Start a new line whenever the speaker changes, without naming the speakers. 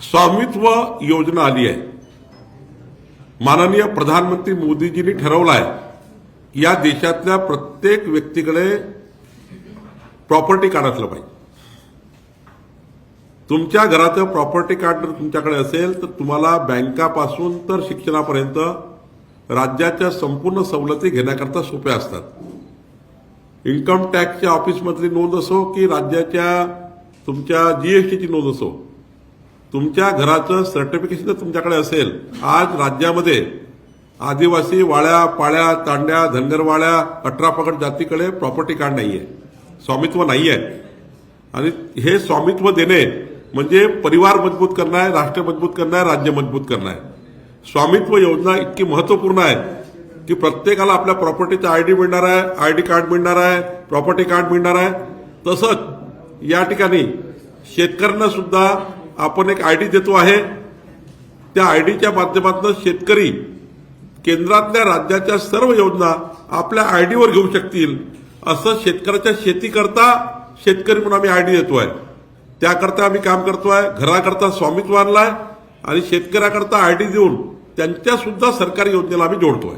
स्वामित्व योजना आली आहे. माननीय प्रधानमंत्री मोदीजींनी ठरवलं आहे या देशातल्या प्रत्येक व्यक्तीकडे प्रॉपर्टी कार्ड असलं पाहिजे. तुमच्या घराचं प्रॉपर्टी कार्ड जर तुमच्याकडे असेल तर तुम्हाला बँकापासून तर शिक्षणापर्यंत राज्याच्या संपूर्ण सवलती घेण्याकरता सोप्या असतात. इन्कम टॅक्सच्या ऑफिसमधली नोंद असो की राज्याच्या तुमच्या जीएसटीची नोंद असो तुमच्या घराचं सर्टिफिकेशन जर तुमच्याकडे असेल. आज राज्यामध्ये आदिवासी वाळ्या पाळ्या तांड्या धनगरवाळ्या अठरा पगड जातीकडे प्रॉपर्टी कार्ड नाहीये. स्वामित्व नाही आहे आणि हे स्वामित्व देणे म्हणजे परिवार मजबूत करणं आहे राष्ट्र मजबूत करणं आहे राज्य मजबूत करणं आहे स्वामित्व योजना इतकी महत्त्वपूर्ण आहे की प्रत्येकाला आपल्या प्रॉपर्टीचा आयडी मिळणार आहे आयडी कार्ड मिळणार आहे प्रॉपर्टी कार्ड मिळणार आहे. तसंच या ठिकाणी शेतकऱ्यांना सुद्धा आपण एक आय डी देतो आहे. त्या आय डीच्या माध्यमातून शेतकरी केंद्रातल्या राज्याच्या सर्व योजना आपल्या आय डीवर घेऊ शकतील. असं शेतकऱ्याच्या शेतीकरता शेतकरी म्हणून आम्ही आय डी देतो आहे. त्याकरता आम्ही काम करतोय घराकरता स्वामित्व आणलाय आणि शेतकऱ्याकरता आय डी देऊन त्यांच्या सुद्धा सरकारी योजनेला आम्ही जोडतोय